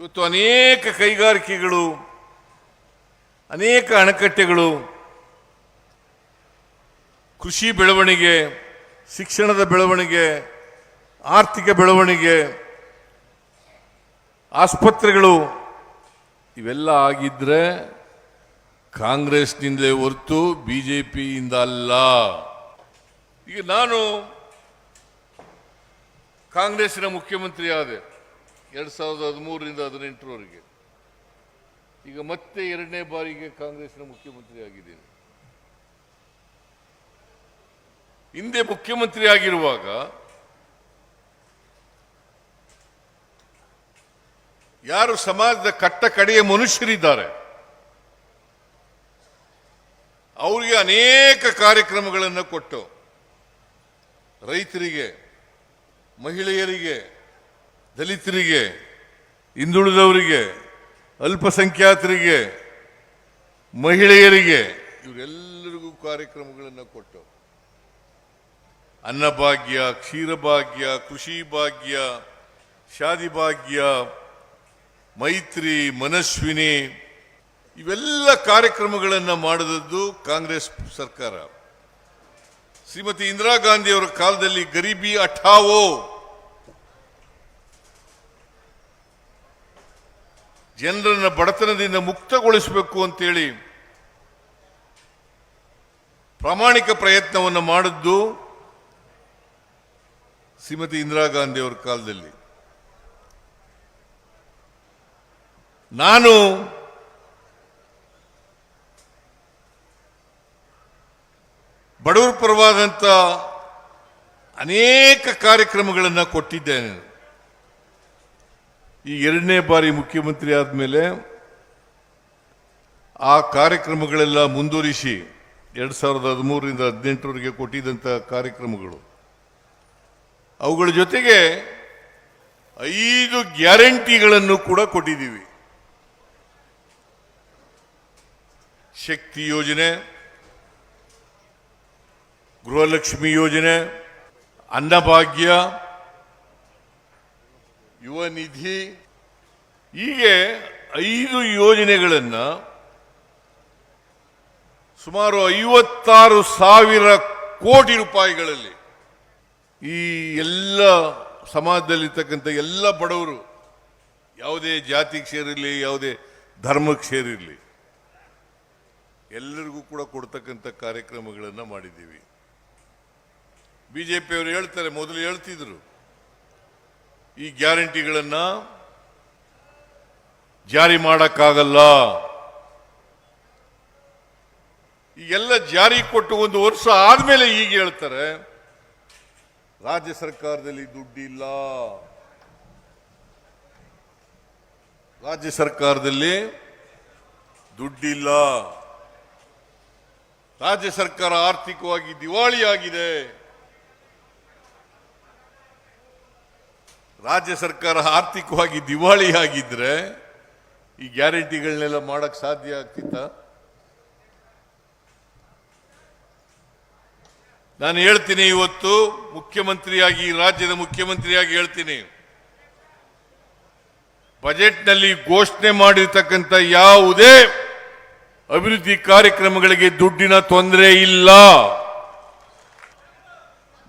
ಇವತ್ತು ಅನೇಕ ಕೈಗಾರಿಕೆಗಳು, ಅನೇಕ ಅಣೆಕಟ್ಟೆಗಳು, ಕೃಷಿ ಬೆಳವಣಿಗೆ, ಶಿಕ್ಷಣದ ಬೆಳವಣಿಗೆ, ಆರ್ಥಿಕ ಬೆಳವಣಿಗೆ, ಆಸ್ಪತ್ರೆಗಳು, ಇವೆಲ್ಲ ಆಗಿದ್ರೆ ಕಾಂಗ್ರೆಸ್ನಿಂದಲೇ ಹೊರತು ಬಿ ಜೆ ಪಿಯಿಂದ ಅಲ್ಲ. ಈಗ ನಾನು ಕಾಂಗ್ರೆಸ್ಸಿನ ಮುಖ್ಯಮಂತ್ರಿ ಆದೆ ಎರಡು ಸಾವಿರದ ಹದಿಮೂರರಿಂದ ಹದಿನೆಂಟರವರೆಗೆ. ಈಗ ಮತ್ತೆ ಎರಡನೇ ಬಾರಿಗೆ ಕಾಂಗ್ರೆಸ್ನ ಮುಖ್ಯಮಂತ್ರಿ ಆಗಿದ್ದೀನಿ ಹಿಂದೆ ಮುಖ್ಯಮಂತ್ರಿ ಆಗಿರುವಾಗ ಯಾರು ಸಮಾಜದ ಕಟ್ಟ ಕಡೆಯ ಮನುಷ್ಯರಿದ್ದಾರೆ, ಅವರಿಗೆ ಅನೇಕ ಕಾರ್ಯಕ್ರಮಗಳನ್ನು ಕೊಟ್ಟು ರೈತರಿಗೆ, ಮಹಿಳೆಯರಿಗೆ ದಲಿತರಿಗೆ, ಹಿಂದುಳಿದವರಿಗೆ, ಅಲ್ಪಸಂಖ್ಯಾತರಿಗೆ, ಮಹಿಳೆಯರಿಗೆ ಇವರೆಲ್ಲರಿಗೂ ಕಾರ್ಯಕ್ರಮಗಳನ್ನು ಕೊಟ್ಟು ಅನ್ನಭಾಗ್ಯ, ಕ್ಷೀರಭಾಗ್ಯ, ಕೃಷಿ ಭಾಗ್ಯ, ಶಾದಿ ಭಾಗ್ಯ, ಮೈತ್ರಿ, ಮನಸ್ವಿನಿ, ಇವೆಲ್ಲ ಕಾರ್ಯಕ್ರಮಗಳನ್ನು ಮಾಡಿದದ್ದು ಕಾಂಗ್ರೆಸ್ ಸರ್ಕಾರ. ಶ್ರೀಮತಿ ಇಂದಿರಾ ಗಾಂಧಿ ಅವರ ಕಾಲದಲ್ಲಿ ಗರೀಬಿ ಅಠಾವೋ ಜನರನ್ನ ಬಡತನದಿಂದ ಮುಕ್ತಗೊಳಿಸಬೇಕು ಅಂತೇಳಿ ಪ್ರಾಮಾಣಿಕ ಪ್ರಯತ್ನವನ್ನು ಮಾಡಿದ್ದು ಶ್ರೀಮತಿ ಇಂದಿರಾ ಗಾಂಧಿ ಅವರ ಕಾಲದಲ್ಲಿ. ನಾನು ಬಡವರ ಪರವಾದಂಥ ಅನೇಕ ಕಾರ್ಯಕ್ರಮಗಳನ್ನು ಕೊಟ್ಟಿದ್ದೇನೆ. ಈ ಎರಡನೇ ಬಾರಿ ಮುಖ್ಯಮಂತ್ರಿ ಆದಮೇಲೆ ಆ ಕಾರ್ಯಕ್ರಮಗಳೆಲ್ಲ ಮುಂದುವರಿಸಿ ಎರಡು ಸಾವಿರದ ಹದಿಮೂರರಿಂದ ಹದಿನೆಂಟರವರೆಗೆ ಕೊಟ್ಟಿದ್ದಂಥ ಕಾರ್ಯಕ್ರಮಗಳು. ಅವುಗಳ ಜೊತೆಗೆ ಐದು ಗ್ಯಾರಂಟಿಗಳನ್ನು ಕೂಡ ಕೊಟ್ಟಿದ್ದೀವಿ. ಶಕ್ತಿ ಯೋಜನೆ, ಗೃಹಲಕ್ಷ್ಮಿ ಯೋಜನೆ, ಅನ್ನಭಾಗ್ಯ ಯುವ ನಿಧಿ ಹೀಗೆ ಐದು ಯೋಜನೆಗಳನ್ನು ಸುಮಾರು ಐವತ್ತಾರು ಸಾವಿರ ಕೋಟಿ ರೂಪಾಯಿಗಳಲ್ಲಿ ಈ ಎಲ್ಲ ಸಮಾಜದಲ್ಲಿರ್ತಕ್ಕಂಥ ಎಲ್ಲ ಬಡವರು, ಯಾವುದೇ ಜಾತಿಗೆ ಸೇರಿರಲಿ ಯಾವುದೇ ಧರ್ಮಕ್ಕೆ ಸೇರಿರಲಿ ಎಲ್ಲರಿಗೂ ಕೂಡ ಕೊಡ್ತಕ್ಕಂಥ ಕಾರ್ಯಕ್ರಮಗಳನ್ನು ಮಾಡಿದ್ದೀವಿ. ಬಿ ಜೆ ಪಿಯವರು ಹೇಳ್ತಾರೆ, ಮೊದಲು ಹೇಳ್ತಿದ್ರು ಈ ಗ್ಯಾರಂಟಿಗಳನ್ನು ಜಾರಿ ಮಾಡೋಕ್ಕಾಗಲ್ಲ. ಈಗೆಲ್ಲ ಜಾರಿ ಕೊಟ್ಟು ಒಂದು ವರ್ಷ ಆದಮೇಲೆ ಈಗ ಹೇಳ್ತಾರೆ, ರಾಜ್ಯ ಸರ್ಕಾರದಲ್ಲಿ ದುಡ್ಡಿಲ್ಲ. ರಾಜ್ಯ ಸರ್ಕಾರದಲ್ಲಿ ದುಡ್ಡಿಲ್ಲ. ರಾಜ್ಯ ಸರ್ಕಾರ ಆರ್ಥಿಕವಾಗಿ ದಿವಾಳಿಯಾಗಿದೆ. ರಾಜ್ಯ ಸರ್ಕಾರ ಆರ್ಥಿಕವಾಗಿ ದಿವಾಳಿ ಆಗಿದ್ರೆ ಈ ಗ್ಯಾರಂಟಿಗಳನ್ನೆಲ್ಲ ಮಾಡಕ್ಕೆ ಸಾಧ್ಯ ಆಗ್ತಿತ್ತ? ನಾನು ಹೇಳ್ತೀನಿ ಇವತ್ತು, ಮುಖ್ಯಮಂತ್ರಿಯಾಗಿ, ರಾಜ್ಯದ ಮುಖ್ಯಮಂತ್ರಿಯಾಗಿ ಹೇಳ್ತೀನಿ. ಬಜೆಟ್ನಲ್ಲಿ ಘೋಷಣೆ ಮಾಡಿರ್ತಕ್ಕಂಥ ಯಾವುದೇ ಅಭಿವೃದ್ಧಿ ಕಾರ್ಯಕ್ರಮಗಳಿಗೆ ದುಡ್ಡಿನ ತೊಂದರೆ ಇಲ್ಲ.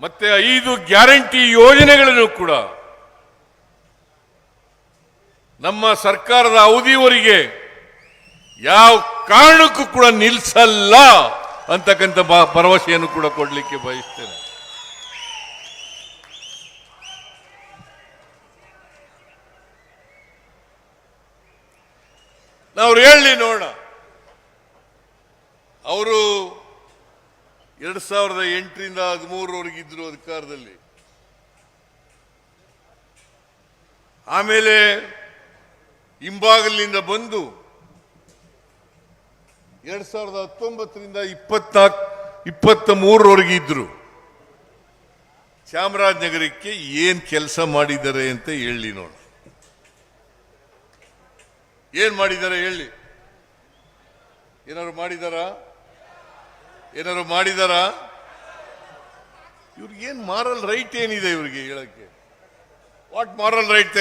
ಮತ್ತೆ ಐದು ಗ್ಯಾರಂಟಿ ಯೋಜನೆಗಳನ್ನು ಕೂಡ ನಮ್ಮ ಸರ್ಕಾರದ ಅವಧಿಯವರಿಗೆ ಯಾವ ಕಾರಣಕ್ಕೂ ಕೂಡ ನಿಲ್ಲಿಸಲ್ಲ ಅಂತಕ್ಕಂಥ ಭರವಸೆಯನ್ನು ಕೂಡ ಕೊಡಲಿಕ್ಕೆ ಬಯಸ್ತೇನೆ. ನಾವು ಹೇಳಲಿ ನೋಡ ಅವರು ಎರಡ್ ಸಾವಿರದ ಎಂಟರಿಂದ ಹದಿಮೂರವರೆಗೆ ಇದ್ರು ಅಧಿಕಾರದಲ್ಲಿ. ಆಮೇಲೆ ಹಿಂಬಾಗಲಿನಿಂದ ಬಂದು ಎರಡ್ ಸಾವಿರದ ಹತ್ತೊಂಬತ್ತರಿಂದ ಇಪ್ಪತ್ನಾಲ್ಕು ಇಪ್ಪತ್ತ ಮೂರರವರೆಗೆ ಇದ್ರು. ಚಾಮರಾಜನಗರಕ್ಕೆ ಏನ್ ಕೆಲಸ ಮಾಡಿದ್ದಾರೆ ಅಂತ ಹೇಳಿ ನೋಡಿ. ಏನ್ ಮಾಡಿದ್ದಾರೆ ಹೇಳಿ? ಏನಾರು ಮಾಡಿದಾರಾ? ಏನಾರು ಮಾಡಿದಾರಾ? ಇವ್ರಿಗೆ ಏನ್ ಮಾರಲ್ ರೈಟ್ ಏನಿದೆ ಇವ್ರಿಗೆ ಹೇಳಕ್ಕೆ? ವಾಟ್ ಮಾರಲ್ ರೈಟ್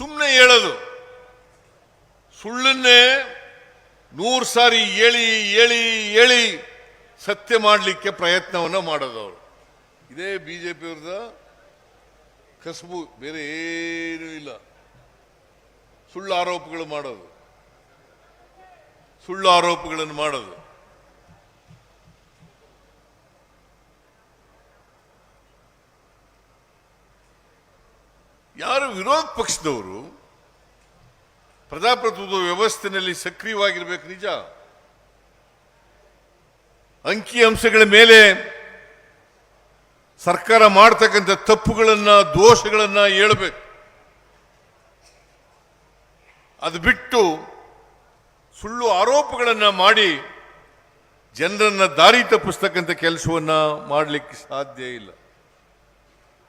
ಸುಮ್ಮನೆ ಹೇಳೋದು. ಸುಳ್ಳನ್ನೇ ನೂರು ಸಾರಿ ಹೇಳಿ ಹೇಳಿ ಹೇಳಿ ಸತ್ಯ ಮಾಡಲಿಕ್ಕೆ ಪ್ರಯತ್ನವನ್ನು ಮಾಡೋದು ಅವರು ಇದೇ ಪಿಯವ್ರದ್ದು ಕಸಬು, ಬೇರೆ ಏನೂ ಇಲ್ಲ. ಸುಳ್ಳು ಆರೋಪಗಳು ಮಾಡೋದು. ಸುಳ್ಳು ಆರೋಪಗಳನ್ನು ಮಾಡೋದು ಯಾರು ವಿರೋಧ ಪಕ್ಷದವರು ಪ್ರಜಾಪ್ರಭುತ್ವದ ವ್ಯವಸ್ಥೆಯಲ್ಲಿ ಸಕ್ರಿಯವಾಗಿರ್ಬೇಕು, ನಿಜ? ಅಂಕಿ ಅಂಶಗಳ ಮೇಲೆ ಸರ್ಕಾರ ಮಾಡ್ತಕ್ಕಂಥ ತಪ್ಪುಗಳನ್ನ, ದೋಷಗಳನ್ನ ಹೇಳಬೇಕು. ಅದು ಬಿಟ್ಟು ಸುಳ್ಳು ಆರೋಪಗಳನ್ನ ಮಾಡಿ ಜನರನ್ನ ದಾರಿ ತಪ್ಪಿಸ್ತಕ್ಕಂಥ ಕೆಲಸವನ್ನ ಮಾಡಲಿಕ್ಕೆ ಸಾಧ್ಯ ಇಲ್ಲ.